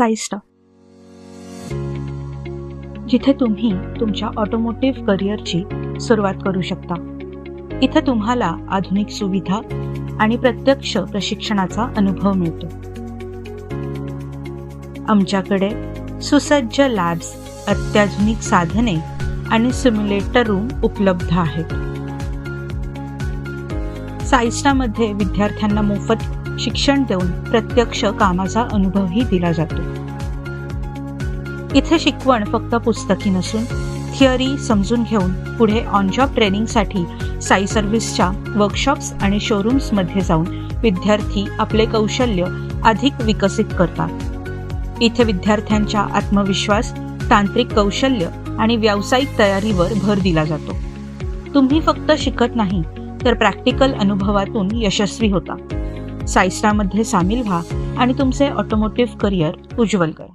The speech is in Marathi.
साईस्टा जिथे तुम्ही तुमच्या ऑटोमोटिव्ह करिअरची सुरुवात करू शकता. इथे तुम्हाला आधुनिक सुविधा आणि प्रत्यक्ष प्रशिक्षणाचा अनुभव मिळतो. आमच्याकडे सुसज्ज लॅब्स अत्याधुनिक साधने आणि सिम्युलेटर रूम उपलब्ध आहेत. सायस्टामध्ये विद्यार्थ्यांना मोफत शिक्षण देऊन प्रत्यक्ष कामाचा अनुभवही दिला जातो. इथे शिकवण फक्त पुस्तकी नसून थिअरी समजून घेऊन पुढे ऑन जॉब ट्रेनिंगसाठी साई सर्व्हिसच्या वर्कशॉप्स आणि शोरूम्समध्ये जाऊन विद्यार्थी आपले कौशल्य अधिक विकसित करतात. इथे विद्यार्थ्यांच्या आत्मविश्वास तांत्रिक कौशल्य आणि व्यावसायिक तयारीवर भर दिला जातो. तुम्ही फक्त शिकत नाही तर प्रॅक्टिकल अनुभवातून यशस्वी होता. सायस्टामध्ये सामील व्हा आणि तुमचे ऑटोमोटिव्ह करिअर उज्ज्वल करा.